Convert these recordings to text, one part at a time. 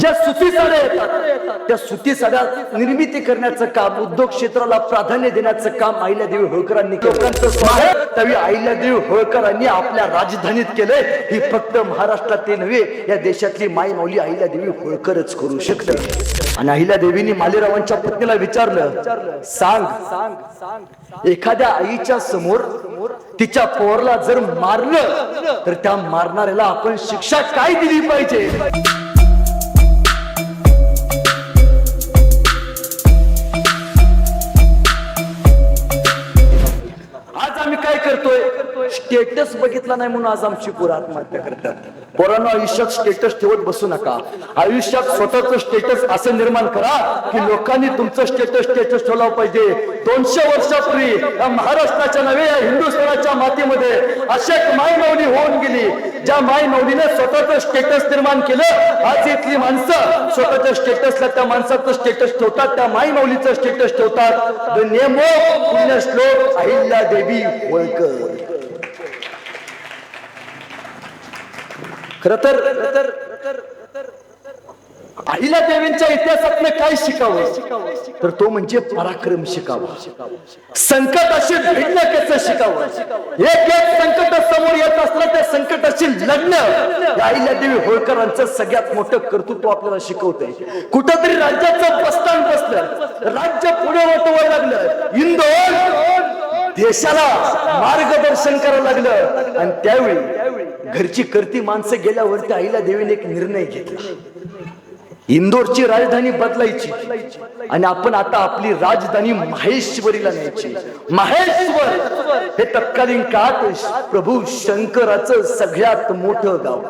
ज्या सुती साड्या येतात त्या सुती साड्या निर्मिती करण्याचं काम उद्योग क्षेत्राला प्राधान्य देण्याचं काम अहिल्यादेवी होळकरांनी केलं. अहिल्या देवी त्यावेळी अहिल्यादेवी होळकरांनी आपल्या राजधानीत केलंय. ही फक्त महाराष्ट्रातली नव्हे या देशातली माई माऊली अहिल्यादेवी होळकरच करू शकते. आणि अहिल्यादेवींनी मालेरावांच्या पत्नीला विचारलं सांग सांग सांग एखाद्या आईच्या समोर तिच्या पोरला जर मारलं तर त्या मारणाऱ्याला आपण शिक्षा काय दिली पाहिजे? स्टेटस बघितला नाही म्हणून आज आमची पोरं आत्महत्या करतात. पोरांना आयुष्यात स्टेटस ठेवत बसू नका. आयुष्यात स्वतःच स्टेटस असं निर्माण करा की लोकांनी तुमचं स्टेटस स्टेटस ठेवला पाहिजे. दोनशे वर्षापूर्वी या महाराष्ट्राच्या नव्हे या हिंदुस्थानाच्या मातीमध्ये अशा माय माऊली होऊन गेली. ज्या माय माऊलीने स्वतःच स्टेटस निर्माण केलं आज इथली माणसं स्वतःच्या स्टेटसला त्या माणसाचं स्टेटस ठेवतात त्या माय माऊलीचं स्टेटस ठेवतात. द नेमो पुण्य श्लोक अहिल्या देवी होळकर. खर तर अहिल्या देवींच्या इतिहासातनं काय शिकावं? तर तो म्हणजे पराक्रम शिकावा. संकटाशी भिडणं कसं शिकावं. एक एक संकट समोर येत असलं त्या संकटाशी लढणं या अहिल्यादेवी होळकरांचं सगळ्यात मोठं कर्तृत्व आपल्याला शिकवतंय. कुठंतरी राज्याचं बस्तान बसलं. राज्य पुढे वटवं लागलं. इंदोर देशाला मार्गदर्शन करायला लागलं. आणि त्यावेळी घरची करती माणसं गेल्यावरती आईला देवीने एक निर्णय घेतला. इंदोरची राजधानी बदलायची आणि आपण आता आपली राजधानी माहेश्वरीला न्यायची. माहेश्वर हे तत्कालीन काळात प्रभू शंकराचं सगळ्यात मोठं गाव.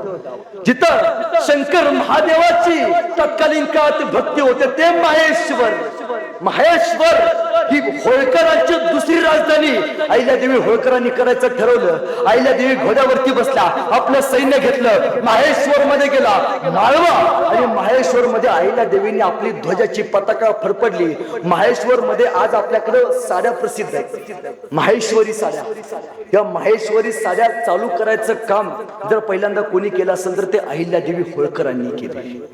जिथं शंकर महादेवाची तत्कालीन काळात भक्ती होते ते माहेश्वर. माहेश्वर ही होळकरांची दुसरी राजधानी. अहिल्यादेवी होळकरांनी करायचं ठरवलं. अहिल्यादेवी घोड्यावरती बसला. आपलं सैन्य घेतलं. माहेश्वर मध्ये गेला. माळवा आणि माहेश्वर मध्ये अहिल्या देवींनी आपली ध्वजाची पताका फरफडली. माहेश्वर मध्ये आज आपल्याकडे साड्या प्रसिद्ध आहेत. माहेश्वरी साड्या. या माहेश्वरी साड्या चालू करायचं काम जर पहिल्यांदा कोणी केलं असेल तर ते अहिल्यादेवी होळकरांनी केले.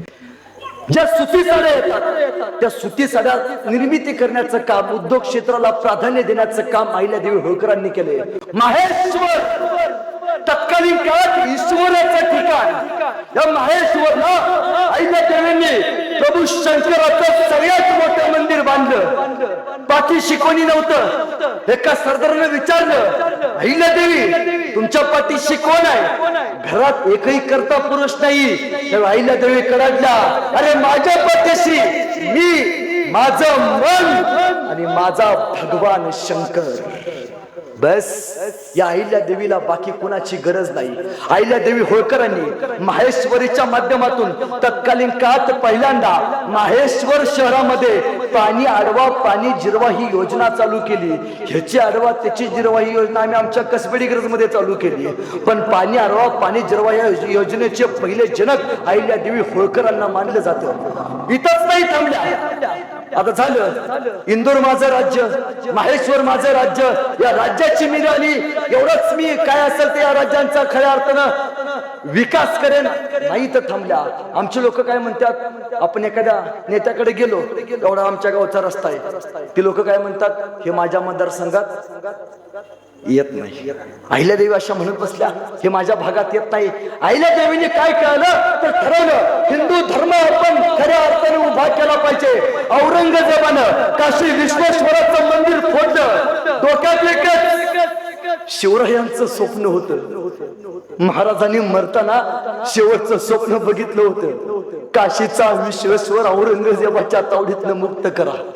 ज्या सुती साड्या येतात त्या सुती साड्या निर्मिती करण्याचं काम उद्योग क्षेत्राला प्राधान्य देण्याचं काम अहिल्यादेवी होळकरांनी केले माहेश्वर तत्कालीन काळात ईश्वराचं ठिकाण. या माहेश्वरला अहिल्या देवींनी प्रभू शंकराचं सगळ्यात मोठं मंदिर बांधलं. बाकी शिकवणी नव्हतं. एका सरदाराने विचारलं आईला देवी तुमच्या पाठीशी कोण आहे? घरात एकही करता पुरुष नाही. तर आईला दळी कडाडला अरे माझ्या पाठीशी मी माझं मन आणि माझा भगवान शंकर. बस या अहिल्या देवीला बाकी कुणाची गरज नाही. अहिल्या देवी होळकरांनी माहेश्वरीच्या माध्यमातून तत्कालीन काळात पहिल्यांदा माहेश्वर शहरामध्ये पाणी आडवा पाणी जिरवा ही योजना चालू केली. ह्याची आडवा त्याची जिरवा ही योजना आम्ही आमच्या कसबेडी मध्ये चालू केली. पण पाणी आडवा पाणी जिरवा या योजनेचे पहिले जनक अहिल्या देवी होळकरांना मानलं जातं. इथंच नाही थांबल्या. आता झालं. इंदूर माझं राज्य माहेश्वर माझं राज्य या राज्याची मी झाली एवढंच मी काय असेल ते या राज्यांचा खऱ्या अर्थानं विकास करेन नाही तर थांबल्या. आमचे लोक काय म्हणतात? आपण एखाद्या नेत्याकडे गेलो एवढा आमच्या गावचा रस्ता आहे. ती लोक काय म्हणतात? हे माझ्या मतदारसंघात येत नाही. अहिल्यादेवी अशा म्हणत बसल्या हे माझ्या भागात येत नाही. अहिल्यादेवीने काय कळलं? तर ठरवलं हिंदू धर्म आपण खऱ्या अर्थाने उभा केला पाहिजे. औरंगजेबानं काशी विश्वेश्वराचं मंदिर फोडलं. डोक्यात एकच शिवरायांचं स्वप्न होत. महाराजांनी मरताना शेवटचं स्वप्न बघितलं होतं. काशीचा विश्वेश्वर औरंगजेबाच्या तावडीतनं मुक्त करा.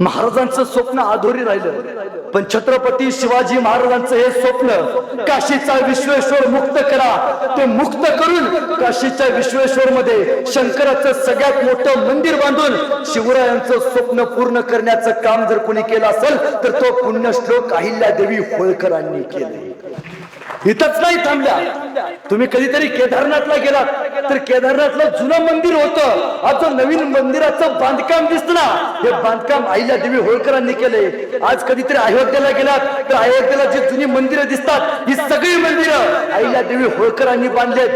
महाराजांचं स्वप्न अधोरी राहिलं. पण छत्रपती शिवाजी महाराजांचं हे स्वप्न काशीचा विश्वेश्वर मुक्त करा. ते मुक्त करून काशीच्या विश्वेश्वर मध्ये शंकराचं सगळ्यात मोठं मंदिर बांधून शिवरायांचं स्वप्न पूर्ण करण्याचं काम जर कोणी केलं असेल तर तो पुण्यश्लोक अहिल्यादेवी होळकरांनी केले इथंच नाही थांबल्या. तुम्ही कधीतरी केदारनाथला गेलात. तर केदारनाथला जुनं मंदिर होतं. आज जो नवीन मंदिराचं बांधकाम दिसत ना हे बांधकाम आईला देवी होळकरांनी केले आज कधीतरी अयोध्येला गेलात तर अयोध्येला जी जुनी मंदिरं दिसतात ही सगळी मंदिरं आईला देवी होळकरांनी बांधलेत.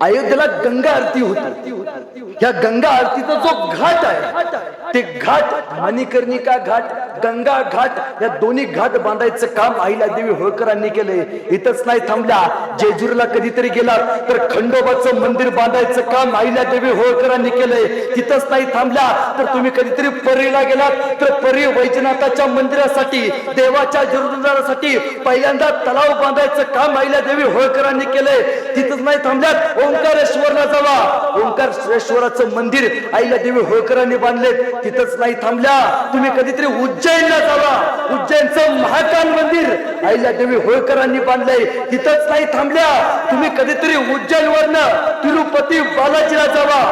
अयोध्येला गंगा आरती होती. या गंगा आरतीचा जो घाट आहे ते घाट मणिकर्णिका घाट गंगा घाट या दोन्ही घाट बांधायचं काम आईला देवी होळकरांनी केलंय इथंच नाही थांबल्या. जेजुरीला कधीतरी गेला तर खंडोबाचं मंदिर बांधायचं काम आईला देवी होळकरांनी केलंय. तिथंच नाही थांबल्या. तर तुम्ही कधीतरी परीला गेलात. तर परी वैजनाथाच्या मंदिरासाठी देवाच्या जीर्णोद्धारासाठी पहिल्यांदा तलाव बांधायचं काम आईला देवी होळकरांनी केलंय. तिथंच नाही थांबल्यात. ओंकारेश्वरला जावा. ओंकारेश्वराचं मंदिर आईला देवी होळकरांनी बांधले तिथंच नाही थांबल्या. तुम्ही कधीतरी उज्जैनला जावा. उज्जैनचं महाकाल मंदिर आईला देवी होळकर होळकरांनी बांधलंय. तिथंच नाही थांबल्या. तुम्ही कधीतरी उज्जैन वरनं तिरुपती बालाजीला जावा.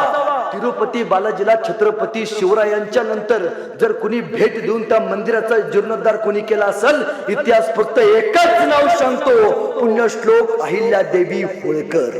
तिरुपती बालाजीला छत्रपती शिवरायांच्या नंतर जर कुणी भेट देऊन त्या मंदिराचा जीर्णोद्धार कोणी केला असेल इतिहास फक्त एकच नाव सांगतो. पुण्यश्लोक अहिल्या देवी होळकर.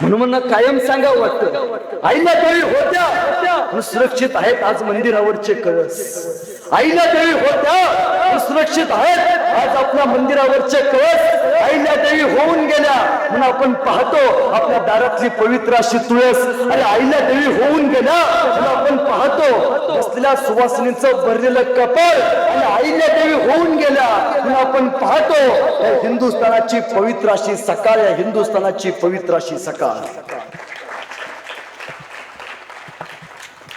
म्हणून कायम सांगावं वाटतं. आईला देवी होत्या. सुरक्षित आहेत आज मंदिरावरचे कळस आईला देवी होत्या. सुरक्षित आहेत. आज आपल्या मंदिरावरचे कळस आईला देवी होऊन गेल्या. म्हणून आपण पाहतो आपल्या दारातली पवित्र अशी तुळस आणि आईला देवी होऊन गेल्या. म्हणून आपण पाहतो बसलेल्या सुवासिनीचं भरलेलं कपाळ आणि आईला देवी होऊन गेल्या. म्हणून आपण पाहतो या हिंदुस्थानाची पवित्र अशी सकाळ या हिंदुस्थानाची पवित्र अशी सकाळ.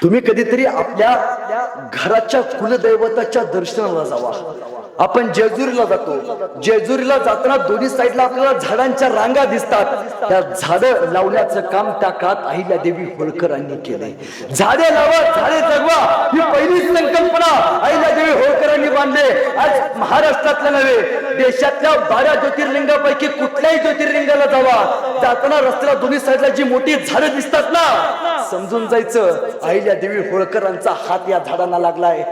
तुम्ही कधीतरी आपल्या घराच्या कुलदैवताच्या दर्शनाला जावा. आपण जेजुरीला जातो. जेजुरीला जाताना दोन्ही साईडला आपल्याला झाडांच्या रांगा दिसतात. त्या झाड लावण्याचं काम त्या काळात अहिल्या देवी होळकरांनी केलंय. झाडे लावा झाडे जगवा ही पहिली संकल्पना अहिल्या देवी होळकरांनी बांधले आज महाराष्ट्रातल्या नव्हे देशातल्या बारा ज्योतिर्लिंगापैकी कुठल्याही ज्योतिर्लिंगाला जावा. जाताना रस्त्याला दोन्ही साईडला जी मोठी झाडं दिसतात ना समजून जायचं अहिल्या देवी होळकरांचा हात या झाडांना लागलाय.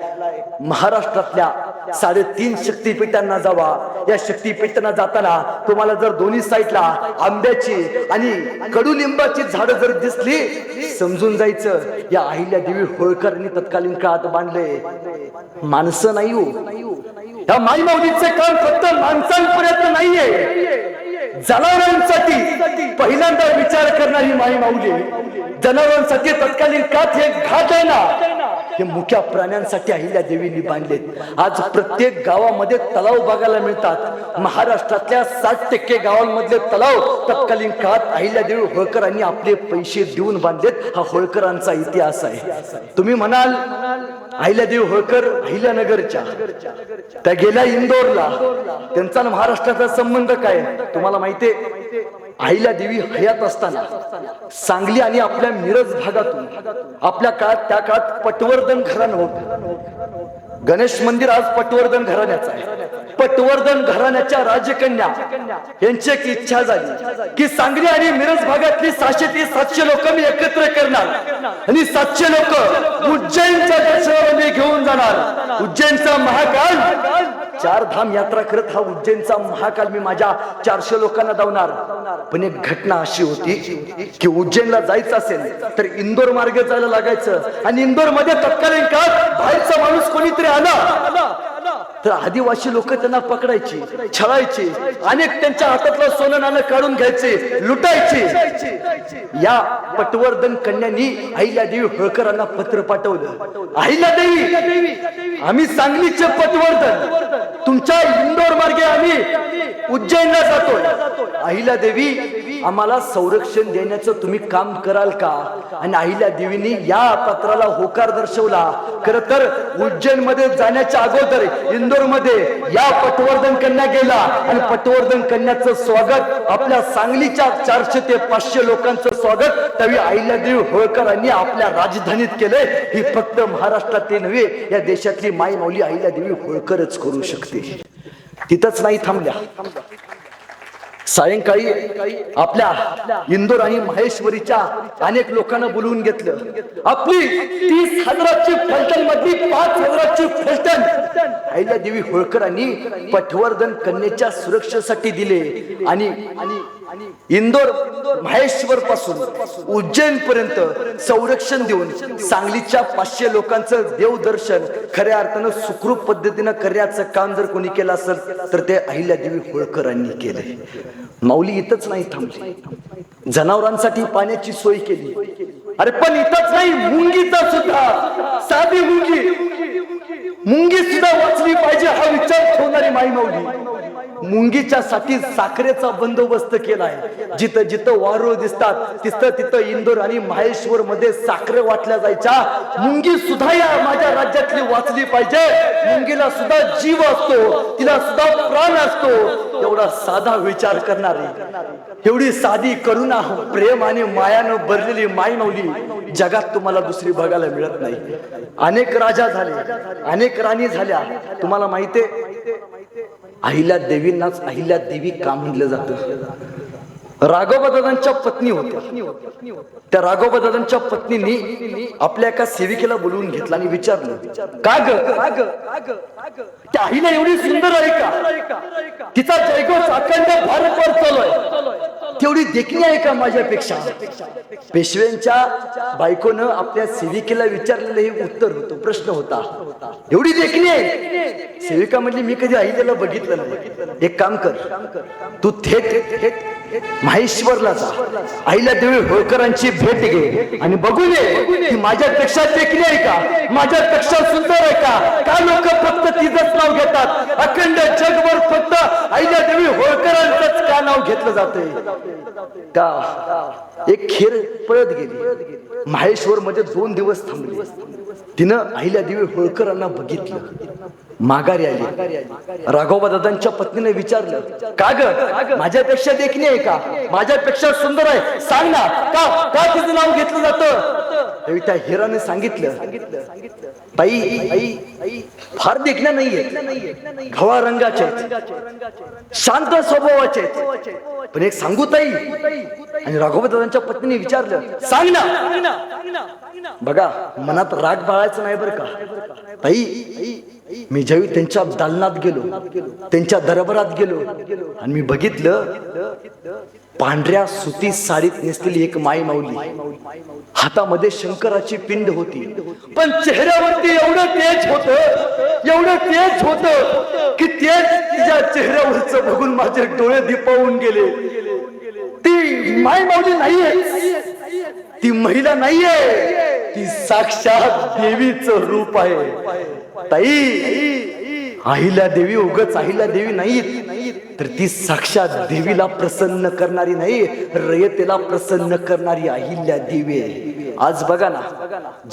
महाराष्ट्रातल्या साडेतीन शक्तीपीठांना जावा. या शक्तीपीठांना जाताना तुम्हाला जर दोन्ही साईडला आंब्याची आणि कडुलिंबाची झाडं जर दिसली समजून जायचं या अहिल्या देवी होळकरांनी तत्कालीन काळात बांधले. माणसं नाही हो. या माईमाऊलीचे काम फक्त माणसांपर्यंत नाहीये. जनावरांसाठी पहिल्यांदा विचार करणारी माई माऊली जनावरांसाठी तत्कालीन कात हे घाट आहे ना. हे मुख्या प्राण्यांसाठी अहिल्या देवींनी बांधलेत. आज प्रत्येक गावामध्ये तलाव बघायला मिळतात. महाराष्ट्रातल्या साठ टक्के गावांमधले तलाव तत्कालीन काळात अहिल्या देवी होळकरांनी आपले पैसे देऊन बांधलेत. हा होळकरांचा इतिहास आहे. तुम्ही म्हणाल अहिल्यादेवी होळकर अहिल्यानगरच्या त्या गेल्या इंदोरला त्यांचा आणि महाराष्ट्राचा संबंध काय? तुम्हाला माहितीये अहिल्या देवी हयात असताना सांगली आणि आपल्या मिरज भागातून आपल्या काळात त्या काळात पटवर्धन घराणं होत. गणेश मंदिर आज पटवर्धन घराण्याचं आहे. पटवर्धन घराण्याच्या राजकन्या. यांची एक इच्छा झाली की सांगली आणि मिरज भागातली सहाशे ते सातशे लोक मी एकत्र करणार. आणि सातशे लोक उज्जैनच्या दर्शनामध्ये घेऊन जाणार. उज्जैनचा महाकाल. चार धाम यात्रा करत हा उज्जैनचा महाकाल मी माझ्या चारशे लोकांना धावणार पण एक घटना अशी होती की उज्जैनला जायचं असेल तर इंदोर मार्गे जायला लागायचं. आणि इंदोरमध्ये तत्कालीन काळात बाहेरचा माणूस कोणीतरी आला. तर आदिवासी लोक त्यांना पकडायची छळायची अनेक त्यांच्या हातातलं सोनं नाणं काढून घ्यायचे लुटायचे. या पटवर्धन कन्यांनी अहिल्यादेवी होळकरांना पत्र पाठवलं. अहिल्यादेवी आम्ही सांगलीचे पटवर्धन तुमच्या इंदोर मार्गे आम्ही उज्जैनला जातोय. अहिल्या देवी आम्हाला संरक्षण देण्याचं तुम्ही काम कराल का? आणि अहिल्या देवीनी या पत्राला होकार दर्शवला. खर तर उज्जैनमध्ये जाण्याच्या अगोदर इंदोरमध्ये या पटवर्धन कन्या गेला आणि पटवर्धन कन्याचं स्वागत आपल्या सांगलीच्या चारशे ते पाचशे लोकांचं स्वागत. त्यावेळी अहिल्यादेवी होळकरांनी आपल्या राजधानीत केलंय. ही फक्त महाराष्ट्रातली नव्हे या देशातली माई माऊली अहिल्यादेवी होळकरच करू शकते. तिथंच नाही थांबल्या. सायंकाळी आपल्या इंदोर आणि महेश्वरीच्या अनेक लोकांना बोलवून घेतलं. आपली तीस हजाराची फलटण मधली पाच हजाराची फलटण अहिल्या देवी होळकरांनी पटवर्धन कन्येच्या सुरक्षेसाठी दिले. आणि आणि इंदोर महेश्वर पासून उज्जैन पर्यंत संरक्षण देऊन सांगलीच्या पाचशे लोकांचं देवदर्शन खऱ्या अर्थानं सुखरूप पद्धतीनं करण्याचं काम जर कोणी केलं असेल तर ते अहिल्यादेवी होळकरांनी केलंय. माऊली इथंच नाही थांबली. जनावरांसाठी पाण्याची सोय केली. अरे पण इथंच नाही मुंगीचा सुद्धा. साधी मुंगी. मुंगी सुद्धा वाचली पाहिजे हा विचार ठेवणारी माई माऊली. मुंगीच्या साठी साखरेचा बंदोबस्त केलाय. जिथं जिथं वारू दिसतात तिथं तिथं इंदोर आणि माहेश्वर मध्ये साखरे वाटल्या जायच्या. मुंगी सुद्धा या माझ्या राज्यातली वाचली पाहिजे. मुंगीला सुद्धा जीव असतो तिला सुद्धा प्राण असतो. एवढा साधा विचार करणारी. एवढी साधी करुणा प्रेम आणि मायानं भरलेली माई जगात तुम्हाला दुसरी बघायला मिळत नाही. अनेक राजा झाले अनेक राणी झाल्या. तुम्हाला माहितीये अहिल्या देवींनाच अहिल्या देवी का म्हणलं जातं? राघवदादांच्या पत्नी होत्या. त्या राघवदादांच्या पत्नीनी आपल्या एका सेविकेला बोलवून घेतलं आणि विचारलं का ग? त्या आईला एवढी सुंदर आहे का? तिचा जयघोष अखंड भारतभर चालू आहे तेवढी देखणी आहे का माझ्यापेक्षा? पेशव्यांच्या बायकोनं आपल्या सेविकेला विचारलेलं हे उत्तर होतं प्रश्न होता. एवढी देखणी आहे? सेविका म्हणली मी कधी आईला बघितलं नाही. एक काम कर तू थेट थेट माहेश्वरला जा. आईला देवी होळकरांची भेट घे. आणि बघू ये माझ्या पेक्षा देखील आहे का? माझ्यापेक्षा सुंदर आहे का? का लोक फक्त तिचंच नाव घेतात? अखंड जगभर फक्त आईला देवी होळकरांचंच का नाव घेतलं जाते का एक खेर पळत गेली. माहेश्वर मध्ये दोन दिवस थांबले. तिनं अहिल्या देवी होळकरांना बघितलं. माघारी आली. राघोबा दादांच्या पत्नीने विचारलं का ग? माझ्यापेक्षा देखणी आहे का? माझ्यापेक्षा सुंदर आहे. सांग ना का का तिचं नाव घेतलं जातं? त्या हिराने सांगितलं बाई आई फार देखण्या नाहीये घवा रंगाचे आहेत. शांत स्वभावाचे आहेत. पण एक सांगू ताई. आणि राघोबा दादांच्या पत्नीने विचारलं सांग ना. बघा मनात राग बाळायचं नाही बरं का? ताई मी ज्यावेळी त्यांच्या दालनात गेलो त्यांच्या दरबारात गेलो आणि मी बघितलं पांढऱ्या सुती साडीत नेसलेली एक माई माऊली. हातामध्ये शंकराची पिंड होती. पण चेहऱ्यावरती एवढं तेज होत एवढं तेज होत की तेज तिच्या चेहऱ्यावरच बघून माझे डोळे दिपावून गेले. ती माई माऊली नाहीये. ती महिला नाहीये. ती साक्षात देवीच रूप आहे. ताई अहिल्या देवी उगच अहिल्या देवी नाहीत. तर ती साक्षात देवीला प्रसन्न करणारी नाही रयतेला प्रसन्न करणारी अहिल्या देवी आहे. आज बघा ना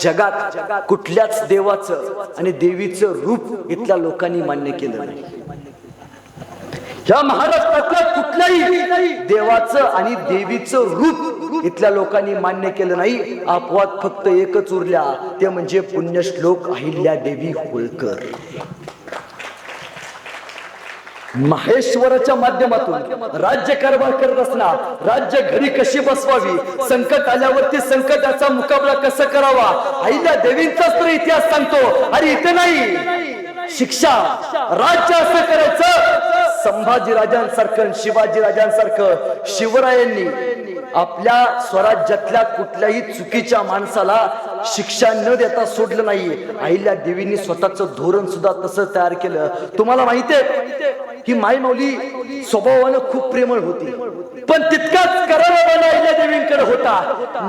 जगात कुठल्याच देवाचं आणि देवीचं रूप इथल्या लोकांनी मान्य केलं नाही. या महाराष्ट्रातल्या कुठल्याही देवाचं आणि देवीचं रूप इथल्या लोकांनी मान्य केलं नाही. अपवाद फक्त एकच उरल्या. ते म्हणजे पुण्यश्लोक अहिल्या देवी होळकर. माहेश्वराच्या माध्यमातून राज्य कारभार करत असणार राज्य घरी कशी बसवावी? संकट आल्यावरती संकटाचा मुकाबला कसा करावा? आईला देवींचाच तर इतिहास सांगतो. अरे इथे नाही. शिक्षा राज्य असं करायचं संभाजी राजांसारखं शिवाजी राजांसारखं शिवरायांनी आपल्या स्वराज्यातल्या कुठल्याही चुकीच्या माणसाला शिक्षा न देता सोडलं नाही अहिल्या देवींनी स्वतःचं धोरण सुद्धा तसं तयार केलं. तुम्हाला माहितीये ही माई मौली स्वभावानं खूप प्रेमळ होती. पण तितकाच करावा अहिल्या देवींकडे होता.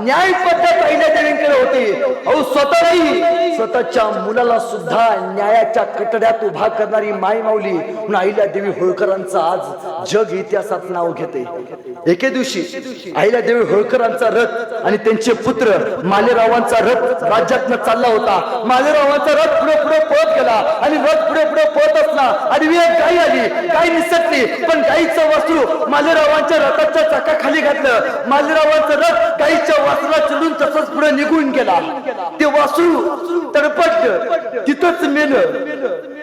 न्याय पद्धत अहिल्या देवींकडे होती. अहो स्वतः नाही स्वतःच्या मुलाला सुद्धा न्यायाच्या कटड्यात उभा करणारी माई माऊली म्हणून अहिल्या देवी होळकरांचं आज जग इतिहासात नाव घेते. एके दिवशी अहिल्या देवी होळकरांचा रथ आणि त्यांचे पुत्र मालेरावांचा रथ राज्यातनं चालला होता. मालेरावांचा रथ पुढे पुढे पळत गेला आणि रथ पुढे पुढे पळत असला आणि एक गाई आली. गाई निसटली पण गाईचं वासरू मालेरावांच्या रथाच्या चाकाखाली घातलं. माझेरावांचं रथ गाईच्या वासरा चढून तसंच पुढे निघून गेला. ते वासरू तडपट तिथंच मेलं.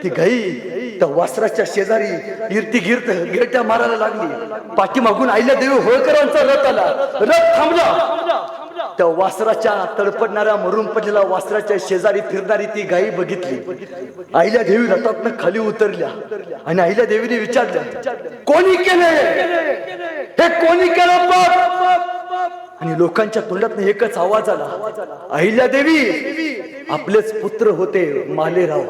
ती गाई त्या वासराच्या शेजारी गिरती गिरत गिरट्या मारायला लागली. पाठीमागून आईला देवी होळकरांचा रथ आला. रथ थांबला. त्या वासराच्या तडपडणाऱ्या मरून पडलेल्या वासराच्या शेजारी फिरणारी ती गाई बघितली. आईल्या देवी रथातनं खाली उतरल्या आणि आईल्या देवीने विचारल्या कोणी केले हे कोणी केलं आणि लोकांच्या तोंडात एकच आवाज आला अहिल्या देवी आपलेच पुत्र होते मालेराव.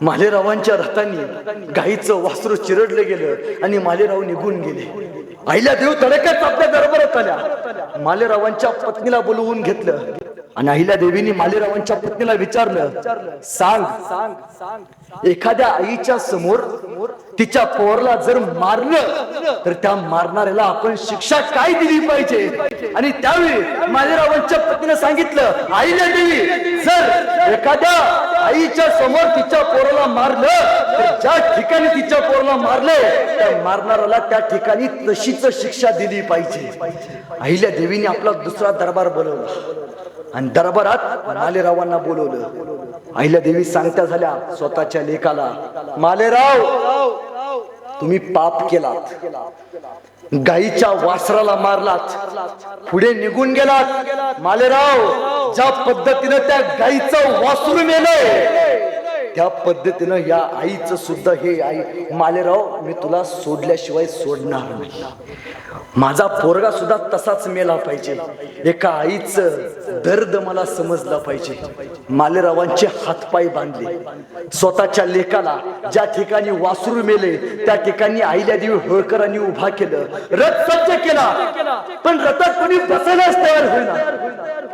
मालेरावांच्या रथांनी गाईचं वासरू चिरडलं गेलं आणि मालेराव निघून गेले. अहिल्या देव तडक्यात आपल्या दरबारात आल्या. मालेरावांच्या पत्नीला बोलवून घेतलं. आणि अहिल्या देवीने मालेरावांच्या पत्नीला विचारलं सांग सांग एखाद्या आईच्या समोर तिच्या पोरला जर मारलं तर त्या मारणाऱ्याला आपण शिक्षा काय दिली पाहिजे? आणि त्यावेळी मालेरावांच्या पत्नीने सांगितलं आईला देवी जर एखाद्या आईच्या समोर तिच्या पोराला मारलं तर ज्या ठिकाणी तिच्या पोराला मारले त्या मारणाऱ्याला त्या ठिकाणी तशीच शिक्षा दिली पाहिजे. अहिल्या देवीने आपला दुसरा दरबार बोलवला. आणि दरबारात मालेरावांना बोलवलं. अहिल्या देवी सांगत्या झाल्या स्वतःच्या लेखाला मालेराव तुम्ही पाप केलात. गाईच्या वासराला मारलात. पुढे निघून गेलात. मालेराव ज्या पद्धतीनं त्या गाईचं वासरू मेलंय त्या पद्धतीनं या आईचं सुद्धा हे आई मालेराव मी तुला सोडल्याशिवाय सोडणार नाही. माझा पोरगा सुद्धा तसाच मेला पाहिजे. एका आईचं दर्द मला समजला पाहिजे. मालेरावांचे हातपाय बांधले. स्वतःच्या लेकाला ज्या ठिकाणी वासरू मेले त्या ठिकाणी आईल्या देवी होळकरांनी उभा केलं. रथ सज्ज केला. पण रथात कोणी बसायलाच तयार होईना.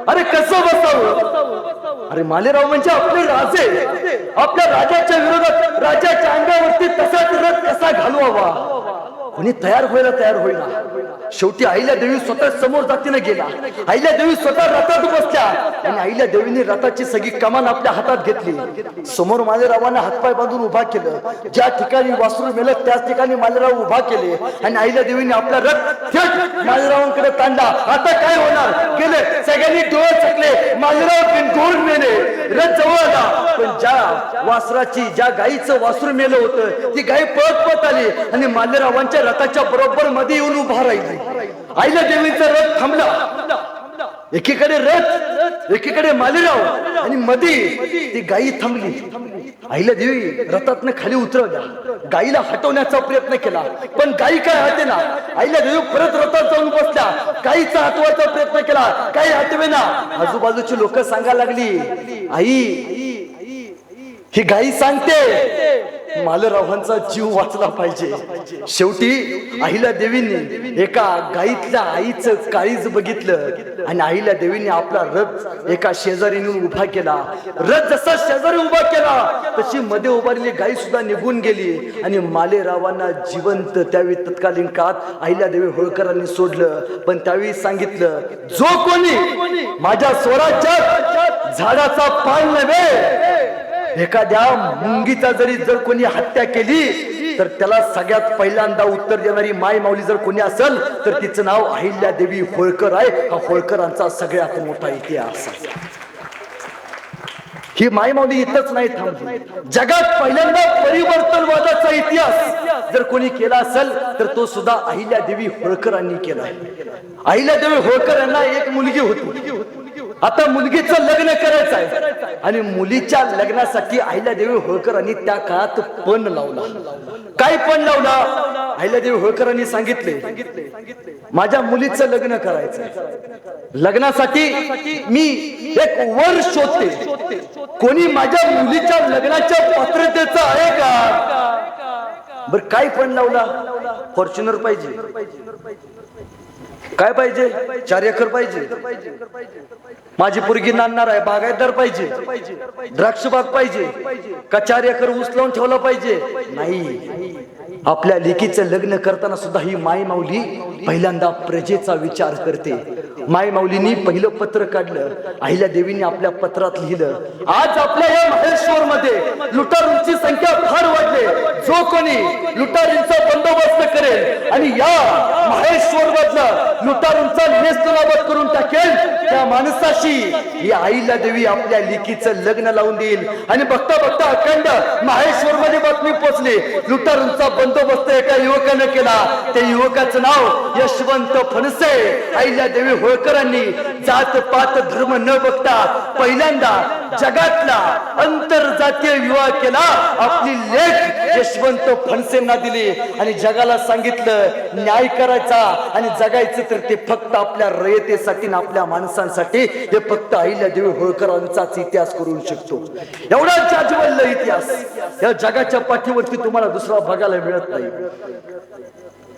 अरे कसं बसावं? अरे मालेराव म्हणजे आपले राजे. आपल्या राजाच्या विरोधात राजाच्या अंगावरती तसाच रथ कसा घालवावा? कोणी तयार व्हायला तयार होईना. शेवटी आईल्या देवी स्वतः समोर जातीने गेला. आईल्या देवी स्वतः रथात बसल्या. आणि आईल्या देवीने रथाची सगळी कमान आपल्या हातात घेतली. समोर मालेरावाने हातपाय बांधून उभा केलं. ज्या ठिकाणी वासरू मेल त्याच ठिकाणी मालेराव उभा केले. आणि आईल्या देवीने आपला रथ थेट मालेरावांकडे ताणला. आता काय होणार? गेले सगळ्यांनी डोळे चकले मालेराव बिनगोड मेले. रथ जवळ आला. पण ज्या वासराची ज्या गाईचं वासरू मेलं होतं ती गाई पळत पळत आली. आणि मालेरावांच्या रथाच्या बरोबर मध्ये येऊन उभा राहिली. आईला देवीचा रथ थांबला. एकीकडे रथ एकीकडे मालेराव आणि मध्ये ती गायी थांबली. आईला देवी रथातनं खाली उतरवल्या. गायीला हटवण्याचा प्रयत्न केला. पण गायी काय हटेना आईला देवी परत रथात जाऊन बसल्या. गायीचा हटवायचा प्रयत्न केला. काही हटवेना आजूबाजूची लोक सांगायला लागली आई ही गाई सांगते मालरावांचा जीव वाचला पाहिजे. शेवटी अहिल्या देवीने एका गाईतल्या आईचं काळीज बघितलं आणि अहिल्या देवीने आपला रथ एका शेजारी उभा केला. रथ जसा शेजारी उभा केला तशी मध्ये उभारलेली गाई सुद्धा निघून गेली आणि मालेरावांना जिवंत त्यावेळी तत्कालीन काळात अहिल्या देवी होळकरांनी सोडलं. पण त्यावेळी सांगितलं जो कोणी माझ्या स्वराज्यात झाडाचा पान नव्हे एखाद्या मुंगीचा जरी जर कोणी हत्या केली तर त्याला सगळ्यात पहिल्यांदा उत्तर देणारी माय माऊली जर कोणी असेल तर तिचं नाव अहिल्या देवी होळकर आहे. हा होळकरांचा सगळ्यात मोठा इतिहास ही माय माऊली इथंच नाही थांबली. जगात पहिल्यांदा परिवर्तनवादाचा इतिहास जर कोणी केला असेल तर तो सुद्धा अहिल्या देवी होळकरांनी केला अहिल्या देवी होळकर यांना एक मुलगी होती. आता मुलगीचं लग्न करायचं आहे आणि मुलीच्या लग्नासाठी आईला देवी होळकरांनी त्या काळात पण लावला. काय पण लावला? आईला देवी होळकरांनी सांगितले माझ्या मुलीचं लग्न करायचं लग्नासाठी मी एक वर शोधते कोणी माझ्या मुलीच्या लग्नाच्या पात्रतेचं आहे का? बर काय पण लावला? फॉर्च्युनर पाहिजे. काय पाहिजे? चार एकर पाहिजे. माझी पोरगी नांदणार आहे बागायतदार पाहिजे. द्राक्ष बाग पाहिजे. का चार एकर ऊस लावून ठेवला पाहिजे? नाही. आपल्या लेकीचं लग्न करताना सुद्धा ही माय माऊली पहिल्यांदा प्रजेचा विचार करते. माय माऊलींनी पहिलं पत्र काढलं अहिल्या देवीने आपल्या पत्रात लिहिलं. आज आपल्या या महेश्वर मध्ये लुटारूंची संख्या फार वाढले. जो कोणी लुटारूंचा बंदोबस्त करेल आणि या महेश्वर मधलं लुटारूंचा नेस्तनाबत करून टाकेल त्या माणसाशी ही आईला देवी आपल्या लिखीचं लग्न लावून देईल. आणि बघता बघता अखंड माहेश्वर मध्ये बातमी पोचली. लुटारूंचा बंदोबस्त एका युवकानं केला. त्या युवकाचं नाव यशवंत फणसे. आईला देवी होळकरांनी जात पात धर्म न बघता पहिल्यांदा जगातला आंतरजातीय विवाह केला. आपली लेख यशवंत फणसेंना दिली आणि जगाला सांगितलं न्याय करायचा आणि जगायचं तर ते फक्त आपल्या रयतेसाठी आणि आपल्या माणसांसाठी. हे फक्त अहिल्या देवी होळकरांचाच इतिहास करू शकतो. एवढा जाजवल्ल इतिहास. या जगाच्या पाठीवरती तुम्हाला दुसरा बघायला मिळत नाही.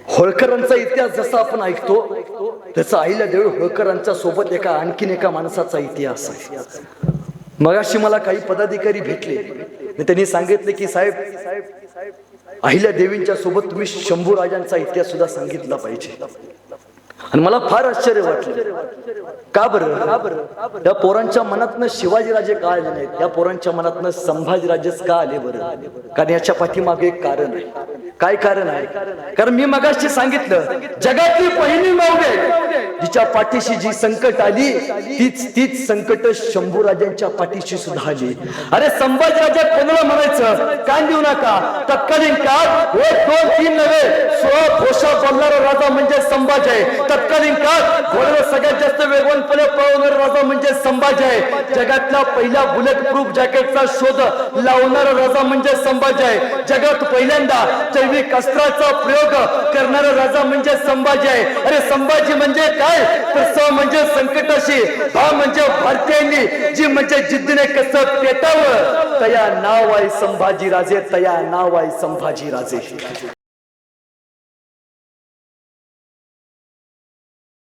होळकरांचा इतिहास जसा आपण ऐकतो त्याचा आईला देऊळ होळकरांच्या सोबत एका आणखीन एका माणसाचा इतिहास आहे. मगाशी मला काही पदाधिकारी भेटले. त्यांनी सांगितले की साहेब अहिल्या देवींच्या सोबत तुम्ही शंभू राजांचा इतिहास सुद्धा सांगितला पाहिजे. आणि मला फार आश्चर्य वाटलं. का बरं? का बरं त्या पोरांच्या मनातनं शिवाजीराजे का आले नाहीत? त्या पोरांच्या मनातनं संभाजीराजेच का आले बरं? कारण याच्या पाठीमागे एक कारण आहे. काय कारण आहे? कारण मी मगाशी सांगितलं जगातली पहिली मौगे तिच्या पाठीशी जी संकट आली तीच तीच संकट शंभूराजांच्या पाठीशी सुद्धा आली. अरे संभाजीराजा कोणाला म्हणायचं? कान देऊ नका. तत्कालीन काळ एक दोन तीन नव्हे सोळा घोषा बोलणारा राजा म्हणजे संभाजी आहे. तत्कालीन काळ घोड्याला सगळ्यात जास्त वेगवानपणे पळवणारा राजा म्हणजे संभाजी आहे. जगातला पहिला बुलेट प्रूफ जॅकेटचा शोध लावणारा राजा म्हणजे संभाजी आहे. जगात पहिल्यांदा जैविक अस्त्राचा प्रयोग करणारा राजा म्हणजे संभाजी आहे. अरे संभाजी म्हणजे काय? तर स म्हणजे संकटाशी भा म्हणजे भारतीयांनी जी म्हणजे जिद्दीने कसं पेटावं तया नाव आहे संभाजी राजे तया नाव आहे संभाजी राजे.